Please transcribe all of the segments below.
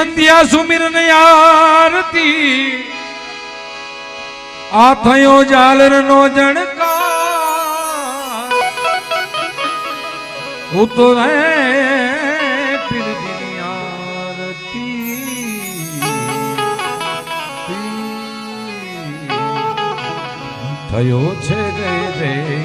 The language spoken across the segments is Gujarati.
સંધ્યા સુમિર ને આરતી. આ થયો જાલર નો જણકા હું તો રે થયો છે રે જયકાર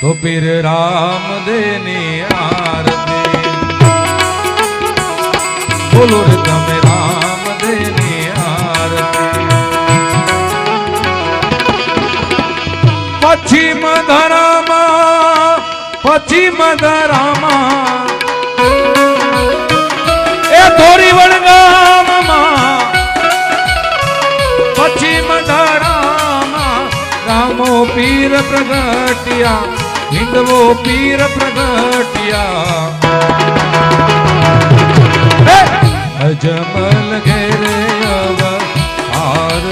તો પીર રામદેની આરતી. બોલો રે તમે રામદેની આરતી. પશ્ચિમ ધરામાં પશ્ચિમ ધરામાં પ્રગટ્યા. હિંદવો પીર પ્રગટ્યા! અજમલ ઘેરે અવતાર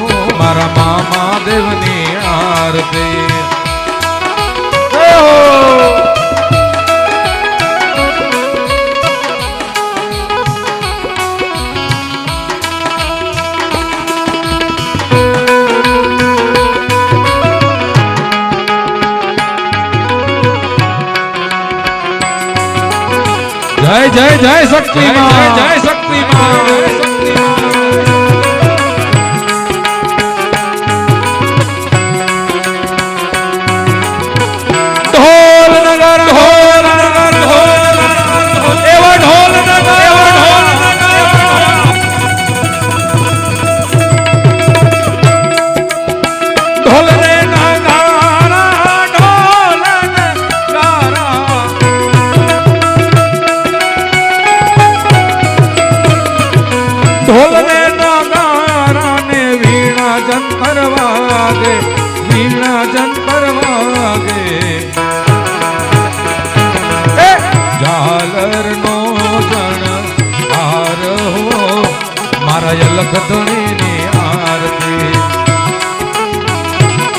હું મારા મામા દેવની આરતી. જય જય શક્તિ જય જય વાગે વીણા જંતર વાગે. ઝાલર નો જણ હાર હો મારા યલખ ધણીની આરતી.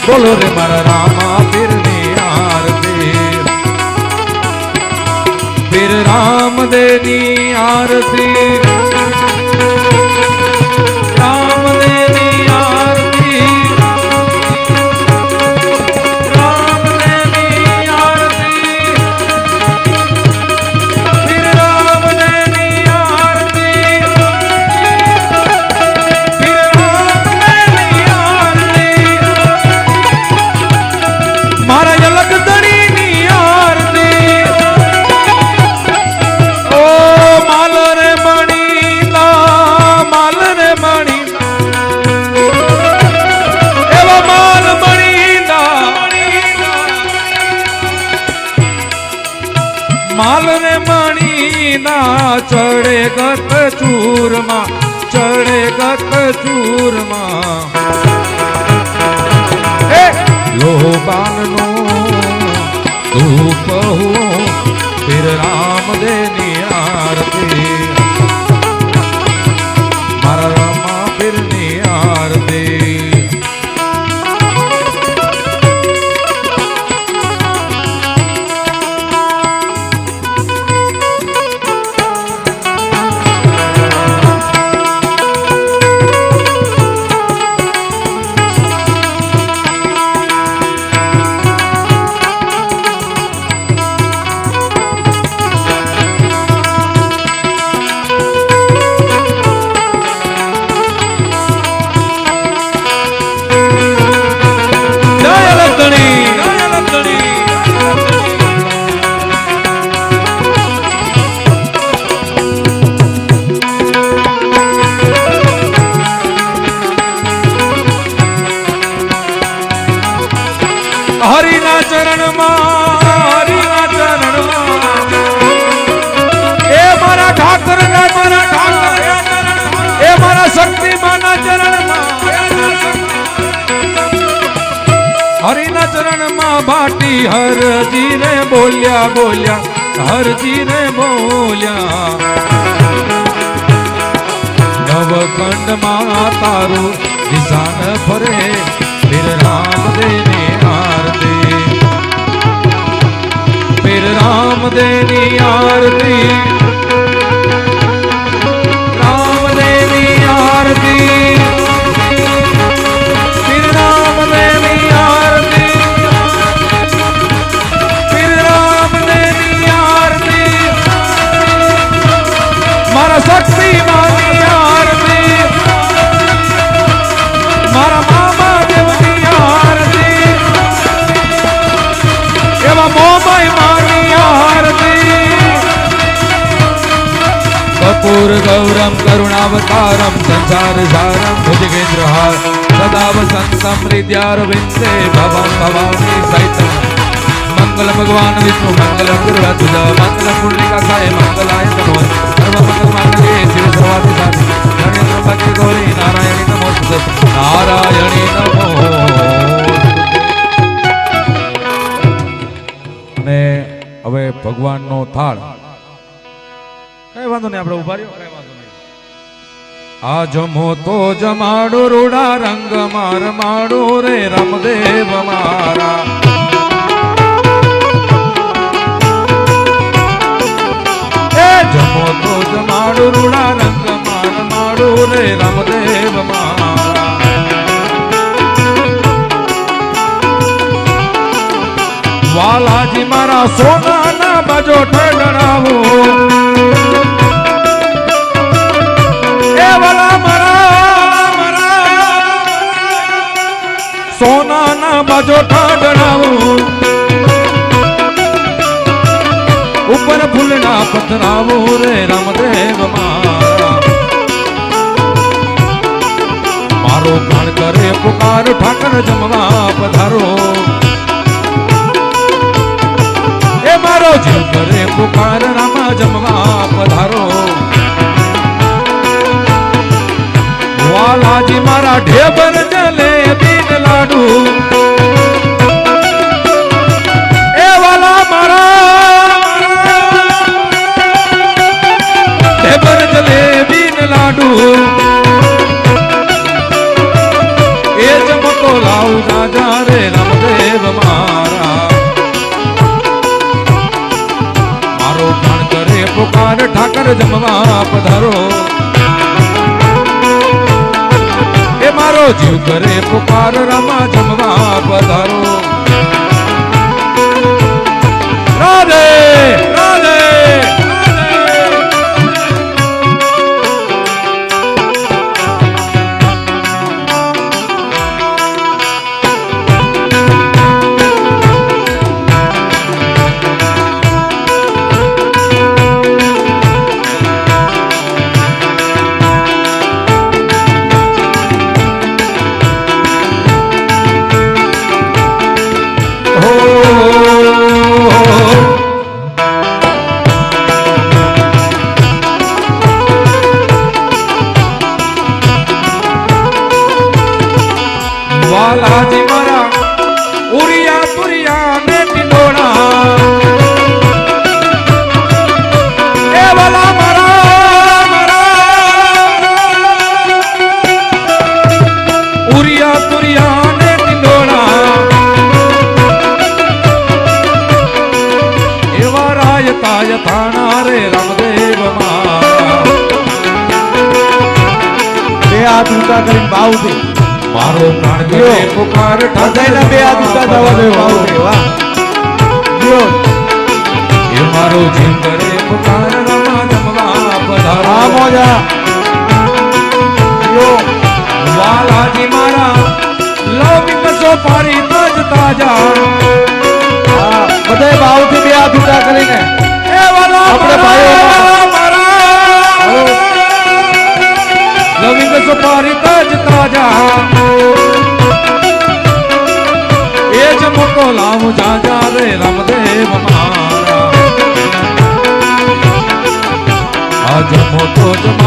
બોલો રે મારા રામા પીરની આરતી. પીર રામદેવની આરતી. ચડે ગત ચૂરમાં ચડે ગત ચૂરમાં. લોબાનનો ધૂપ હું પાટી હરજી રે બોલ્યા બોલ્યા હરજી રે બોલ્યા. નવખંડમાં તારું નિશાન ફરે પીર રામદેવની આરતી. પીર રામદેવની કરુણાવતારમ સંસાર સારમ ભુજગેન્દ્રહાર સદા વસંતમ હૃદયારવિંદે ભવમ સહિતમ મંગલ ભગવાન વિષ્ણુ મંગલ ગુરુરાતુજ મંગલ પુંડલિકાસાય મંગલાય નમો સર્વ મંગલ માંગલ્યે શિવ સર્વાધિ સાધિ ગણેશ ભક્તિ ગૌરી નારાયણી નમોસ્તુતે નારાયણી નમો અને હવે ભગવાનનો થાળ. કઈ વાંધો નહીં, આપણે ઊભા રહ્યો. આ જમો તો જમાડો રૂડા રંગ માર માડો રે રમદેવ મારા. એ જમો તો જમાડો રૂડા રંગ માર માડો રે રમદેવ મારા. વાલાજી મારા સોનાના બાજો મારા સોનાના બાજો ઠાડરાવું ઉપર ફૂલના પથરાવું રે રામદેવ મારા પ્રાણ કરે પુકાર ઠાકર જમવા પધારો. એ મારો જીવ કરે પુકાર રામા જમવા પધારો. વાલાજી મારા ઢેબર જલે બીન લાડુ. જીવ કરે પુકાર રમા જમવા પધારો. રાધે હાથ ઊંચા કરીને ભાવથી મારો પ્રાણ ગયો પુકાર હૃદયના બે હાથ ઊંચા થવા જોઈએ ભાવથી વાહ. ગયો એ મારો જીવ કરે પુકાર રામા જમવા પધારા. મોજા. ગયો વાલાજી મારા લવિંગ સોપારી તજ તાજા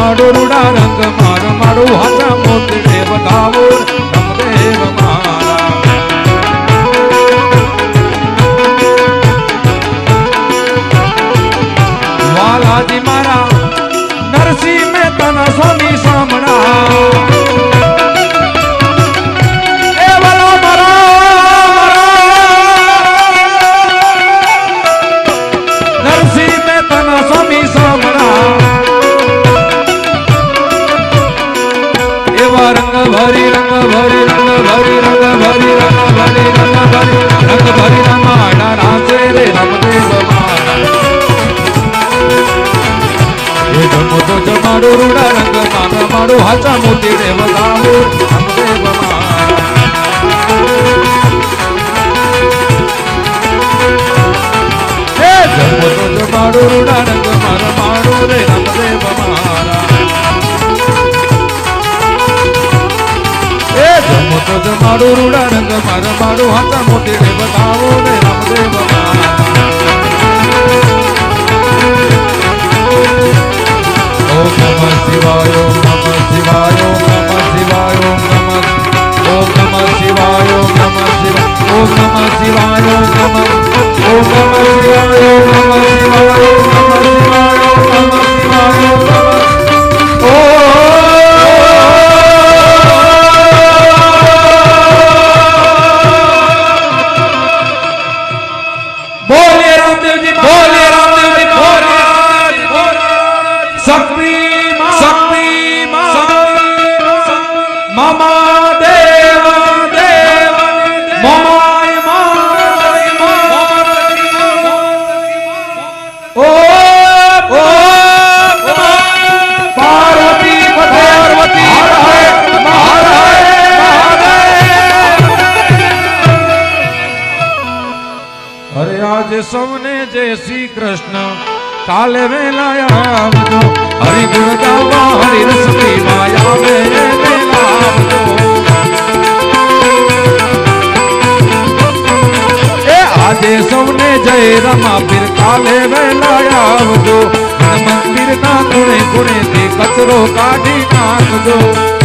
માડો રૂડા રંગ મારો મારું હાથા હાચા મોતી રે રામદેવ મારા હે જમો તો જમાડો રૂડા રંગ મારા માડો રે રામદેવ મારા એ જમો તો જમાડો રૂડા રંગ મારા માડો હાચા મોટી રે આજે સૌને જય શ્રી કૃષ્ણ. કાલે વેલા આવજો. હરિ ગુણ ગાવા હરિ રસ પીવા આવે વેલા આવજો. આજે સૌને જય રમા પીર કાલે વેલા આવજો. મંદિર ના ગુણે ખૂણે થી કચરો કાઢી નાખજો.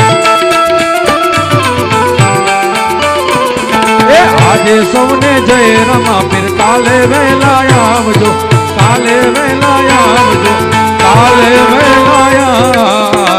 આજે સૌને જય રમા પીર. કાલે વહેલા આવજો કાલે વહેલા આવજો કાલે વહેલા